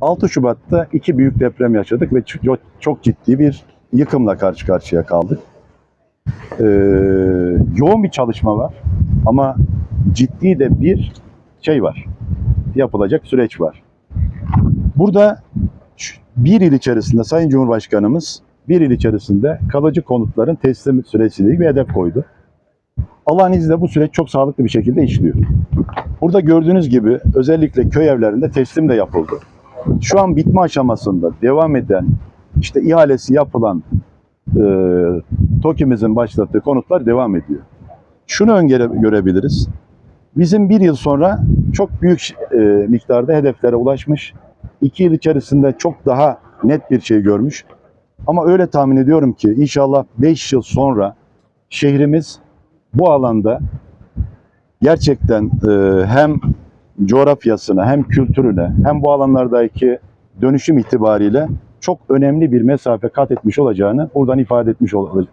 6 Şubat'ta iki büyük deprem yaşadık ve çok, ciddi bir yıkımla karşı karşıya kaldık. Ee, yoğun bir çalışma var ama ciddi de bir şey var. Yapılacak süreç var. Burada bir yıl içerisinde Sayın Cumhurbaşkanımız bir yıl içerisinde kalıcı konutların teslim süresiyle bir hedef koydu. Allah'ın izniyle bu süreç çok sağlıklı bir şekilde işliyor. Burada gördüğünüz gibi özellikle köy evlerinde teslim de yapıldı. Şu an bitme aşamasında devam eden işte ihalesi yapılan e, TOKİ'mizin başlattığı konutlar devam ediyor. Şunu öngörebiliriz. Bizim bir yıl sonra çok büyük e, miktarda hedeflere ulaşmış. iki yıl içerisinde çok daha net bir şey görmüş. Ama öyle tahmin ediyorum ki inşallah 5 yıl sonra şehrimiz bu alanda gerçekten e, hem coğrafyasına hem kültürüne hem bu alanlardaki dönüşüm itibariyle çok önemli bir mesafe kat etmiş olacağını buradan ifade etmiş ol-